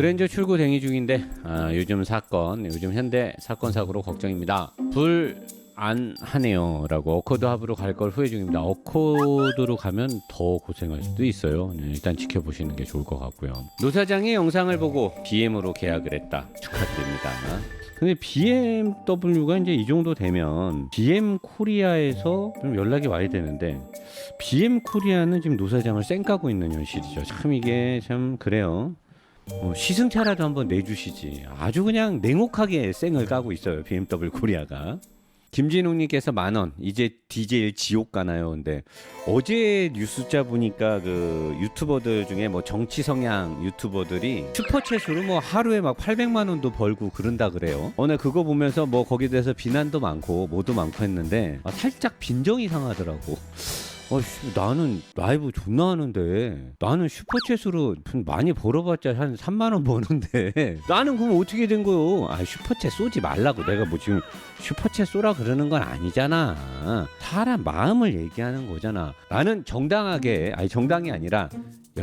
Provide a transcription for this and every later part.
그랜저 출고 대기 중인데 아, 요즘 사건, 요즘 현대 사건 사고로 걱정입니다. 불 안 하네요라고 어코드 합으로 갈 걸 후회 중입니다. 어코드로 가면 더 고생할 수도 있어요. 네, 일단 지켜보시는 게 좋을 것 같고요. 노 사장의 영상을 보고 BM으로 계약을 했다. 축하드립니다. 근데 BMW가 이제 이 정도 되면 BM 코리아에서 좀 연락이 와야 되는데 BM 코리아는 지금 노 사장을 쌩까고 있는 현실이죠. 참 이게 참 그래요. 어, 시승차라도 한번 내주시지. 아주 그냥 냉혹하게 쌩을 까고 있어요. BMW 코리아가. 김진웅님께서 만 원. 이제 디젤 지옥 가나요? 근데 어제 뉴스자 보니까 그 유튜버들 중에 뭐 정치 성향 유튜버들이 슈퍼챗으로 뭐 하루에 막 800만 원도 벌고 그런다 그래요. 오늘 그거 보면서 뭐 거기에 대해서 비난도 많고 뭐도 많고 했는데 아, 살짝 빈정이 상하더라고. 어, 씨, 나는 라이브 존나 하는데 나는 슈퍼챗으로 좀 많이 벌어봤자 한 3만 원 버는데 나는 그럼 어떻게 된 거요? 아 슈퍼챗 쏘지 말라고 내가 뭐 지금 슈퍼챗 쏘라 그러는 건 아니잖아. 사람 마음을 얘기하는 거잖아. 나는 정당하게 아니 정당이 아니라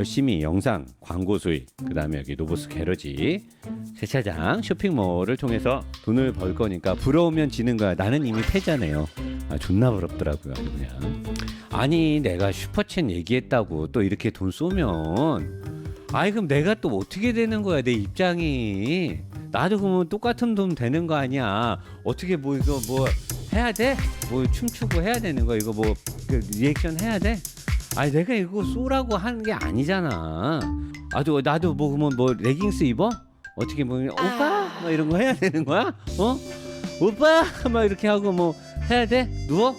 열심히 영상 광고 수익 그다음에 여기 노보스 게러지 세차장 쇼핑몰을 통해서 돈을 벌 거니까 부러우면 지는 거야. 나는 이미 패자네요. 아 존나 부럽더라고요. 그냥. 아니 내가 슈퍼챗 얘기했다고 또 이렇게 돈 쏘면 아이 그럼 내가 또 어떻게 되는 거야 내 입장이 나도 그러면 똑같은 돈 되는 거 아니야 어떻게 뭐 이거 뭐 해야 돼? 뭐 춤추고 해야 되는 거 이거 뭐 그 리액션 해야 돼? 아니 내가 이거 쏘라고 하는 게 아니잖아 아도 나도 뭐 그러면 뭐 레깅스 입어? 어떻게 뭐 오빠 뭐 이런 거 해야 되는 거야? 어? 오빠 막 이렇게 하고 뭐 해야 돼? 누워?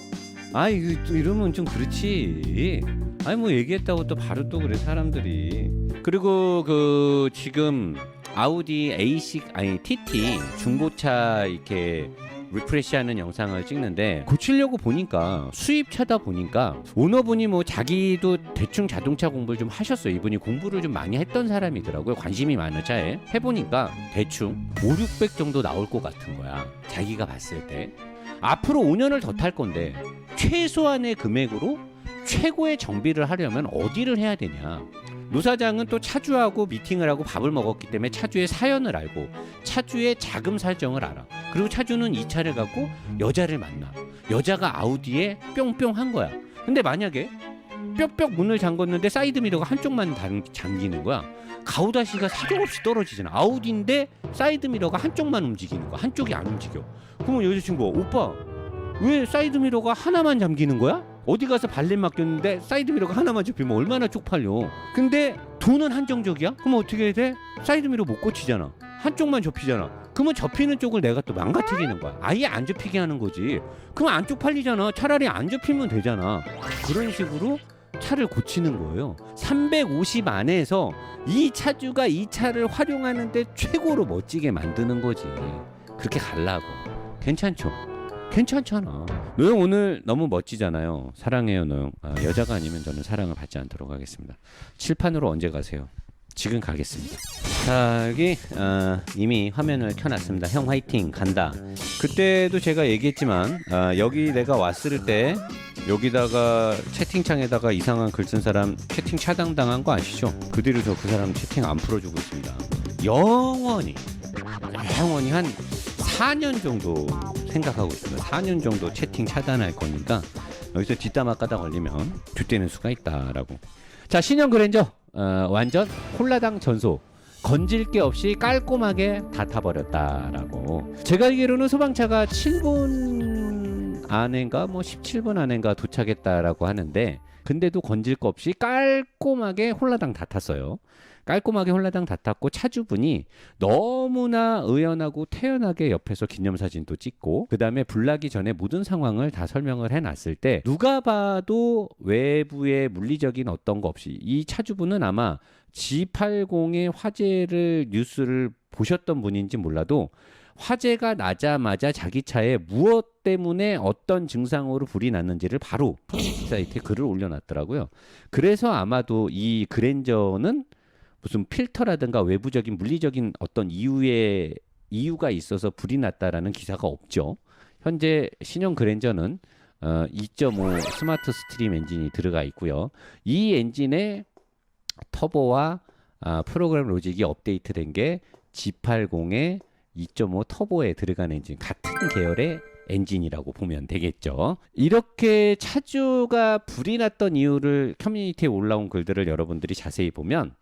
아 이거 또 이러면 좀 그렇지. 아니 뭐 얘기했다고 또 바로 또 그래 사람들이. 그리고 그 지금 아우디 A6 아니 TT 중고차 이렇게 리프레시하는 영상을 찍는데 고치려고 보니까 수입차다 보니까 오너분이 뭐 자기도 대충 자동차 공부를 좀 하셨어요. 이분이 공부를 좀 많이 했던 사람이더라고요. 관심이 많은 차에 해보니까 대충 5, 600 정도 나올 것 같은 거야. 자기가 봤을 때. 앞으로 5년을 더 탈 건데 최소한의 금액으로 최고의 정비를 하려면 어디를 해야 되냐. 노 사장은 또 차주하고 미팅을 하고 밥을 먹었기 때문에 차주의 사연을 알고 차주의 자금 설정을 알아. 그리고 차주는 이 차를 갖고 여자를 만나. 여자가 아우디에 뿅뿅 한 거야. 근데 만약에 뾱뾱 문을 잠궜는데 사이드 미러가 한쪽만 당- 잠기는 거야. 가우다시가 사정없이 떨어지잖아. 아우디인데 사이드 미러가 한쪽만 움직이는 거야. 한쪽이 안 움직여. 그러면 여자친구가 오빠 왜 사이드 미러가 하나만 잠기는 거야? 어디 가서 발렛 맡겼는데 사이드 미러가 하나만 접히면 얼마나 쪽팔려. 근데 돈은 한정적이야? 그럼 어떻게 해야 돼? 사이드 미러 못 고치잖아. 한쪽만 접히잖아. 그러면 접히는 쪽을 내가 또 망가뜨리는 거야. 아예 안 접히게 하는 거지. 그럼 안 쪽팔리잖아. 차라리 안 접히면 되잖아. 그런 식으로 차를 고치는 거예요. 350 안에서 이 차주가 이 차를 활용하는데 최고로 멋지게 만드는 거지. 그렇게 갈라고. 괜찮죠? 괜찮잖아. 노영 오늘 너무 멋지잖아요. 사랑해요, 노영. 아, 여자가 아니면 저는 사랑을 받지 않도록 하겠습니다. 칠판으로 언제 가세요? 지금 가겠습니다. 자, 여기 아, 이미 화면을 켜놨습니다. 형 화이팅 간다. 그때도 제가 얘기했지만 아, 여기 내가 왔을 때 여기다가 채팅창에다가 이상한 글 쓴 사람 채팅 차단당한 거 아시죠? 그 뒤로 저 그 사람 채팅 안 풀어주고 있습니다. 영원히 영원히 한 4년 정도 생각하고 있습니다. 4년 정도 채팅 차단할 거니까 여기서 뒷담화 까다 걸리면 뒷되는 수가 있다라고. 자 신형 그랜저 어, 완전 콜라당 전소 건질 게 없이 깔끔하게 다 타버렸다라고. 제가 알기로는 소방차가 7분 안인가 뭐 17분 안인가 도착했다라고 하는데 근데도 건질 거 없이 깔끔하게 홀라당 다 탔어요. 깔끔하게 홀라당 다 탔고 차주분이 너무나 의연하고 태연하게 옆에서 기념사진도 찍고 그 다음에 불나기 전에 모든 상황을 다 설명을 해놨을 때 누가 봐도 외부의 물리적인 어떤 거 없이 이 차주분은 아마 G80의 화재를 뉴스를 보셨던 분인지 몰라도 화재가 나자마자 자기 차에 무엇 때문에 어떤 증상으로 불이 났는지를 바로 사이트에 글을 올려놨더라고요. 그래서 아마도 이 그랜저는 무슨 필터라든가 외부적인 물리적인 어떤 이유의 이유가 있어서 불이 났다라는 기사가 없죠. 현재 신형 그랜저는 어, 2.5 스마트 스트림 엔진이 들어가 있고요. 이 엔진에 터보와 아, 프로그램 로직이 업데이트된 게 G80의 2.5 터보에 들어간 엔진 같은 계열의 엔진이라고 보면 되겠죠. 이렇게 차주가 불이 났던 이유를 커뮤니티에 올라온 글들을 여러분들이 자세히 보면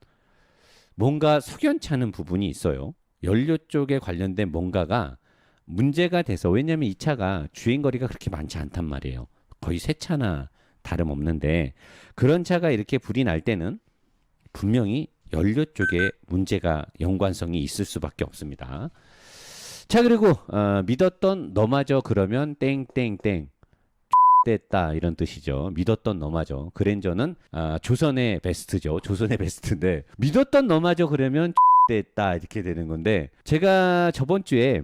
뭔가 석연치 않은 부분이 있어요. 연료 쪽에 관련된 뭔가가 문제가 돼서 왜냐하면 이 차가 주행 거리가 그렇게 많지 않단 말이에요. 거의 새 차나 다름없는데 그런 차가 이렇게 불이 날 때는 분명히 연료 쪽에 문제가 연관성이 있을 수밖에 없습니다. 자 그리고 어, 믿었던 너마저 그러면 땡땡땡 됐다 이런 뜻이죠. 믿었던 너마저 그랜저는 아, 조선의 베스트죠. 조선의 베스트인데 믿었던 너마저 그러면 됐다 이렇게 되는 건데 제가 저번 주에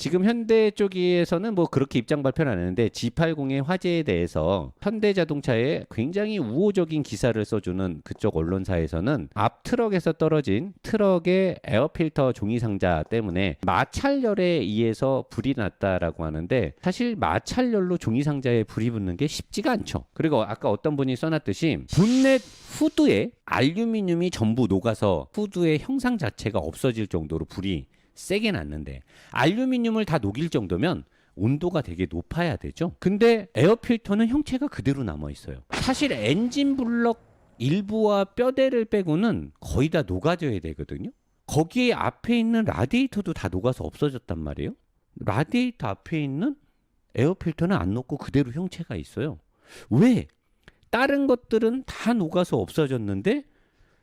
지금 현대 쪽에서는 뭐 그렇게 입장 발표는 안 했는데 G80의 화재에 대해서 현대자동차에 굉장히 우호적인 기사를 써주는 그쪽 언론사에서는 앞 트럭에서 떨어진 트럭의 에어필터 종이 상자 때문에 마찰열에 의해서 불이 났다라고 하는데 사실 마찰열로 종이 상자에 불이 붙는 게 쉽지가 않죠. 그리고 아까 어떤 분이 써놨듯이 본넷 후드에 알루미늄이 전부 녹아서 후드의 형상 자체가 없어질 정도로 불이 세게 났는데 알루미늄을 다 녹일 정도면 온도가 되게 높아야 되죠. 근데 에어필터는 형체가 그대로 남아 있어요. 사실 엔진 블럭 일부와 뼈대를 빼고는 거의 다 녹아져야 되거든요. 거기에 앞에 있는 라디에이터도 다 녹아서 없어졌단 말이에요. 라디에이터 앞에 있는 에어필터는 안 녹고 그대로 형체가 있어요. 왜? 다른 것들은 다 녹아서 없어졌는데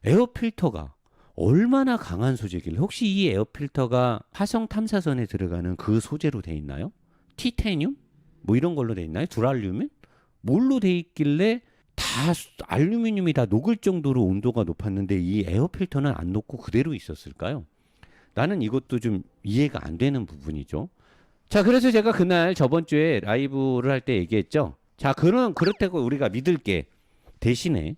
에어필터가 얼마나 강한 소재길래 혹시 이 에어필터가 화성 탐사선에 들어가는 그 소재로 돼 있나요? 티타늄? 뭐 이런 걸로 돼 있나요? 두랄륨은? 뭘로 돼 있길래 다 수- 알루미늄이 다 녹을 정도로 온도가 높았는데 이 에어필터는 안 녹고 그대로 있었을까요? 나는 이것도 좀 이해가 안 되는 부분이죠. 자, 그래서 제가 그날 저번 주에 라이브를 할 때 얘기했죠. 자, 그런 그렇다고 우리가 믿을게. 대신에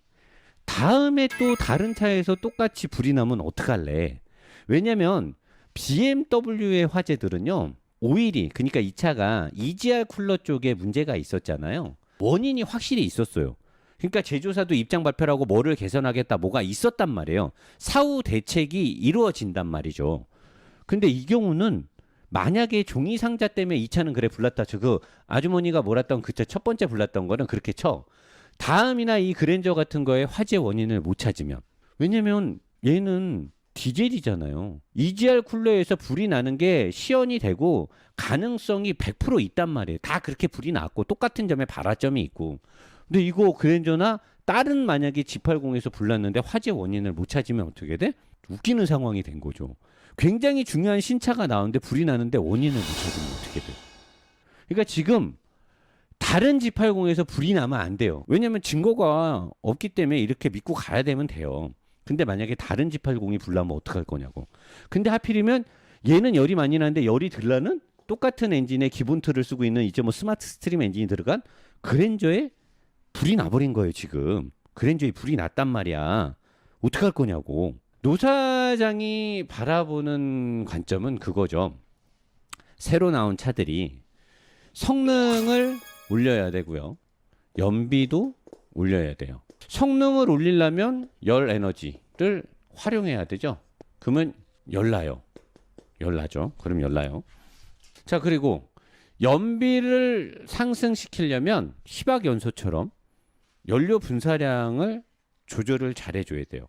다음에 또 다른 차에서 똑같이 불이 나면 어떡할래? 왜냐면 BMW의 화재들은요. 오일이 그러니까 이 차가 EGR 쿨러 쪽에 문제가 있었잖아요. 원인이 확실히 있었어요. 그러니까 제조사도 입장 발표라고 뭐를 개선하겠다 뭐가 있었단 말이에요. 사후 대책이 이루어진단 말이죠. 근데 이 경우는 만약에 종이 상자 때문에 이 차는 그래 불났다. 저 그 아주머니가 몰았던 그 차 첫 번째 불났던 거는 그렇게 쳐. 다음이나 이 그랜저 같은 거에 화재 원인을 못 찾으면 왜냐면 얘는 디젤이잖아요. EGR 쿨러에서 불이 나는 게 시연이 되고 가능성이 100% 있단 말이에요. 다 그렇게 불이 났고 똑같은 점에 발화점이 있고. 근데 이거 그랜저나 다른 만약에 G80에서 불났는데 화재 원인을 못 찾으면 어떻게 돼? 웃기는 상황이 된 거죠. 굉장히 중요한 신차가 나오는데 불이 나는데 원인을 못 찾으면 어떻게 돼? 그러니까 지금 다른 G80에서 불이 나면 안 돼요. 왜냐면 증거가 없기 때문에 이렇게 믿고 가야 되면 돼요. 근데 만약에 다른 G80이 불나면 어떡할 거냐고. 근데 하필이면 얘는 열이 많이 나는데 열이 들라는 똑같은 엔진의 기본 틀을 쓰고 있는 이제 뭐 스마트 스트림 엔진이 들어간 그랜저에 불이 나버린 거예요, 지금. 그랜저에 불이 났단 말이야. 어떡할 거냐고. 노 사장이 바라보는 관점은 그거죠. 새로 나온 차들이 성능을 올려야 되고요. 연비도 올려야 돼요. 성능을 올리려면 열 에너지를 활용해야 되죠. 그러면 열나요. 열나죠. 그럼 열나요. 자, 그리고 연비를 상승시키려면 희박 연소처럼 연료 분사량을 조절을 잘 해줘야 돼요.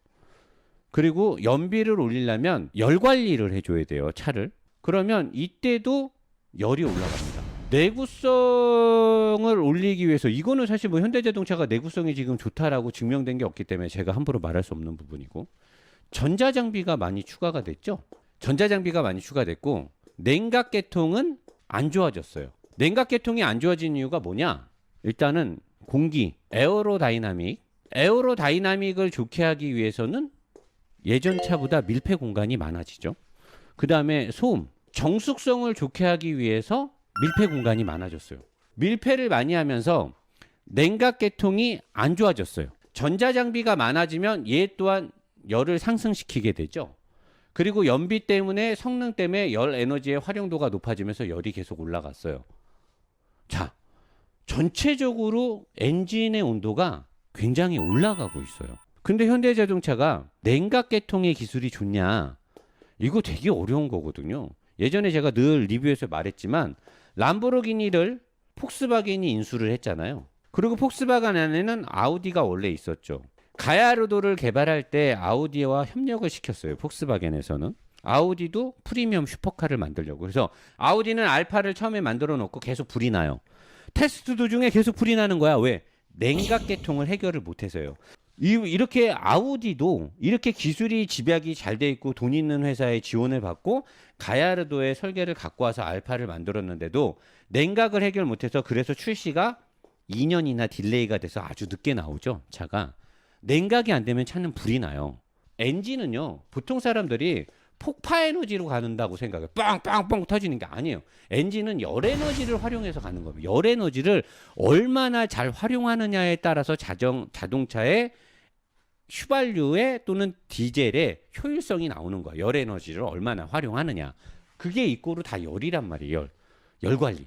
그리고 연비를 올리려면 열 관리를 해줘야 돼요. 차를. 그러면 이때도 열이 올라갑니다. 내구성을 올리기 위해서 이거는 사실 뭐 현대자동차가 내구성이 지금 좋다라고 증명된 게 없기 때문에 제가 함부로 말할 수 없는 부분이고 전자장비가 많이 추가가 됐죠. 전자장비가 많이 추가됐고 냉각 계통은 안 좋아졌어요. 냉각 계통이 안 좋아진 이유가 뭐냐? 일단은 공기, 에어로다이나믹, 에어로다이나믹을 좋게 하기 위해서는 예전 차보다 밀폐 공간이 많아지죠. 그 다음에 소음, 정숙성을 좋게 하기 위해서 밀폐 공간이 많아졌어요. 밀폐를 많이 하면서 냉각 계통이 안 좋아졌어요. 전자장비가 많아지면 얘 또한 열을 상승시키게 되죠. 그리고 연비 때문에 성능 때문에 열 에너지의 활용도가 높아지면서 열이 계속 올라갔어요. 자, 전체적으로 엔진의 온도가 굉장히 올라가고 있어요. 근데 현대자동차가 냉각 계통의 기술이 좋냐? 이거 되게 어려운 거거든요. 예전에 제가 늘 리뷰에서 말했지만 람보르기니를 폭스바겐이 인수를 했잖아요. 그리고 폭스바겐 안에는 아우디가 원래 있었죠. 가야르도를 개발할 때 아우디와 협력을 시켰어요. 폭스바겐에서는. 아우디도 프리미엄 슈퍼카를 만들려고. 그래서 아우디는 알파를 처음에 만들어 놓고 계속 불이 나요. 테스트 도중에 계속 불이 나는 거야. 왜? 냉각 계통을 해결을 못 해서요. 이, 이렇게 아우디도 이렇게 기술이 집약이 잘 돼 있고 돈 있는 회사의 지원을 받고 가야르도의 설계를 갖고 와서 알파를 만들었는데도 냉각을 해결 못해서 그래서 출시가 2년이나 딜레이가 돼서 아주 늦게 나오죠 차가. 냉각이 안 되면 차는 불이 나요. 엔진은요 보통 사람들이 폭파 에너지로 가는다고 생각해 빵빵빵 터지는 게 아니에요. 엔진은 열 에너지를 활용해서 가는 겁니다. 열 에너지를 얼마나 잘 활용하느냐에 따라서 자정 자동차의 휘발유에 또는 디젤의 효율성이 나오는 거야. 열 에너지를 얼마나 활용하느냐. 그게 이꼬로 다 열이란 말이에요. 열. 열 관리.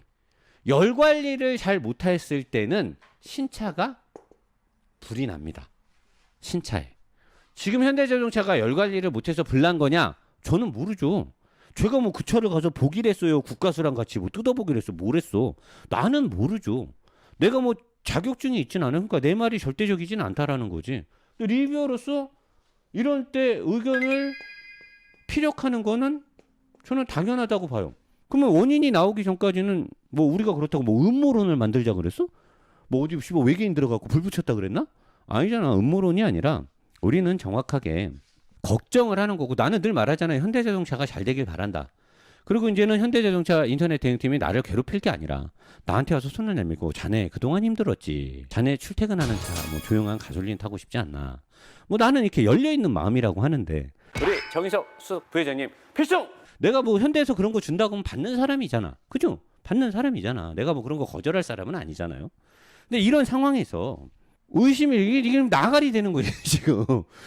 열 관리를 잘 못했을 때는 신차가 불이 납니다. 신차에. 지금 현대자동차가 열 관리를 못해서 불난 거냐? 저는 모르죠. 제가 뭐 그 차를 가서 보기를 했어요. 국가수랑 같이 뭐 뜯어보기를 했어. 뭘 했어. 나는 모르죠. 내가 뭐 자격증이 있진 않아. 그러니까 내 말이 절대적이진 않다라는 거지. 리뷰어로서 이런 때 의견을 피력하는 거는 저는 당연하다고 봐요. 그러면 원인이 나오기 전까지는 뭐 우리가 그렇다고 뭐 음모론을 만들자 그랬어? 뭐 어디 뭐 외계인 들어가고 불 붙였다 그랬나? 아니잖아. 음모론이 아니라 우리는 정확하게 걱정을 하는 거고 나는 늘 말하잖아요. 현대자동차가 잘 되길 바란다. 그리고 이제는 현대자동차 인터넷 대응팀이 나를 괴롭힐 게 아니라 나한테 와서 손을 내밀고 자네 그동안 힘들었지. 자네 출퇴근하는 차 뭐 조용한 가솔린 타고 싶지 않나. 뭐 나는 이렇게 열려 있는 마음이라고 하는데 우리 정희석 수 부회장님 필승. 내가 뭐 현대에서 그런 거 준다고 하면 받는 사람이잖아. 그죠? 받는 사람이잖아. 내가 뭐 그런 거 거절할 사람은 아니잖아요. 근데 이런 상황에서 의심이 이게 지금 나가리 되는 거예요 지금.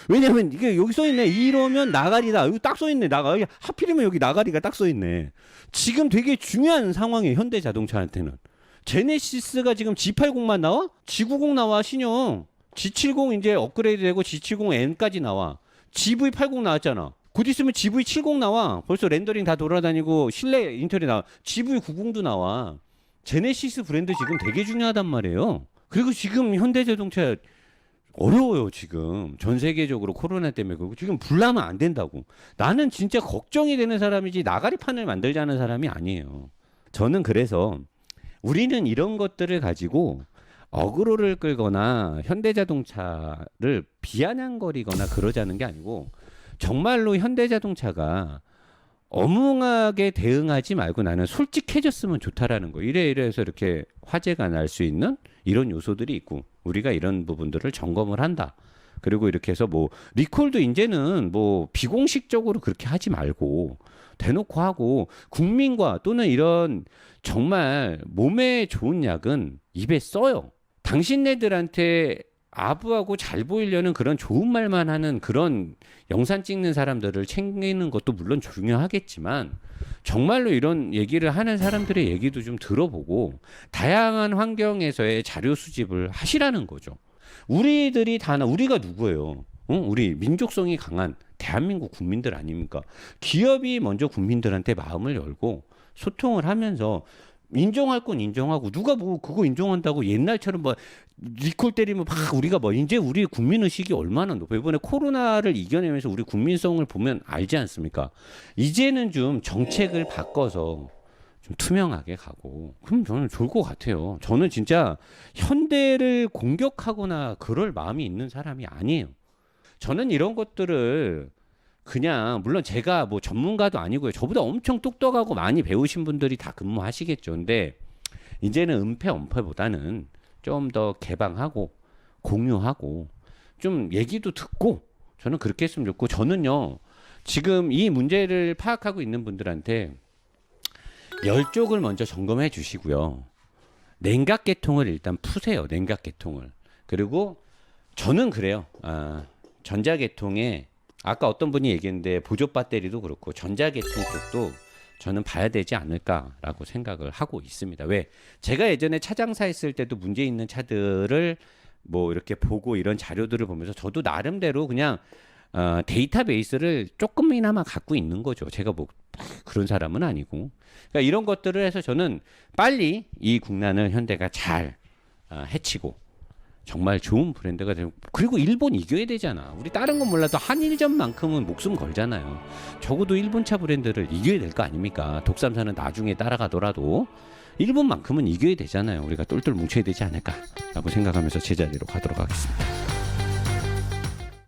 왜냐면 이게 여기 써 있네. 이러면 나가리다. 여기 딱 써 있네. 나가 하필이면 여기 나가리가 딱 써 있네. 지금 되게 중요한 상황이에요 현대 자동차한테는. 제네시스가 지금 G80만 나와? G90 나와 신형. G70 이제 업그레이드되고 G70N까지 나와. GV80 나왔잖아. 곧 있으면 GV70 나와. 벌써 렌더링 다 돌아다니고 실내 인테리어 나와. GV90도 나와. 제네시스 브랜드 지금 되게 중요하단 말이에요. 그리고 지금 현대 자동차 어려워요 지금. 전 세계적으로 코로나 때문에 그리고 지금 불나면 안 된다고. 나는 진짜 걱정이 되는 사람이지 나가리판을 만들자는 사람이 아니에요. 저는 그래서 우리는 이런 것들을 가지고 어그로를 끌거나 현대자동차를 비아냥거리거나 그러자는 게 아니고 정말로 현대자동차가 어뭉하게 대응하지 말고 나는 솔직해졌으면 좋다라는 거. 이래 이래해서 이렇게 화제가 날 수 있는 이런 요소들이 있고 우리가 이런 부분들을 점검을 한다. 그리고 이렇게 해서 뭐 리콜도 이제는 뭐 비공식적으로 그렇게 하지 말고 대놓고 하고 국민과 또는 이런 정말 몸에 좋은 약은 입에 써요. 당신네들한테 아부하고 잘 보이려는 그런 좋은 말만 하는 그런 영상 찍는 사람들을 챙기는 것도 물론 중요하겠지만 정말로 이런 얘기를 하는 사람들의 얘기도 좀 들어보고 다양한 환경에서의 자료 수집을 하시라는 거죠. 우리들이 다 우리가 누구예요? 어? 우리 민족성이 강한 대한민국 국민들 아닙니까? 기업이 먼저 국민들한테 마음을 열고 소통을 하면서 인정할 건 인정하고 누가 뭐 그거 인정한다고 옛날처럼 뭐 리콜 때리면 막 우리가 뭐 이제 우리 국민 의식이 얼마나 높아 이번에 코로나를 이겨내면서 우리 국민성을 보면 알지 않습니까? 이제는 좀 정책을 바꿔서 좀 투명하게 가고 그럼 저는 좋을 것 같아요. 저는 진짜 현대를 공격하거나 그럴 마음이 있는 사람이 아니에요. 저는 이런 것들을 그냥 물론 제가 뭐 전문가도 아니고요. 저보다 엄청 똑똑하고 많이 배우신 분들이 다 근무하시겠죠. 근데 이제는 은폐 엄폐보다는 좀 더 개방하고 공유하고 좀 얘기도 듣고 저는 그렇게 했으면 좋고 저는요. 지금 이 문제를 파악하고 있는 분들한테 열 쪽을 먼저 점검해 주시고요. 냉각 계통을 일단 푸세요. 냉각 계통을. 그리고 저는 그래요. 아, 전자 계통에 아까 어떤 분이 얘기했는데 보조 배터리도 그렇고 전자 계통 쪽도 저는 봐야 되지 않을까라고 생각을 하고 있습니다. 왜? 제가 예전에 차장사 했을 때도 문제 있는 차들을 뭐 이렇게 보고 이런 자료들을 보면서 저도 나름대로 그냥 어, 데이터베이스를 조금이나마 갖고 있는 거죠. 제가 뭐 그런 사람은 아니고. 그러니까 이런 것들을 해서 저는 빨리 이 국난을 현대가 잘 어, 해치고 정말 좋은 브랜드가 되고 그리고 일본 이겨야 되잖아. 우리 다른 건 몰라도 한일전만큼은 목숨 걸잖아요. 적어도 일본차 브랜드를 이겨야 될 거 아닙니까? 독삼사는 나중에 따라가더라도 일본만큼은 이겨야 되잖아요. 우리가 똘똘 뭉쳐야 되지 않을까라고 생각하면서 제자리로 가도록 하겠습니다.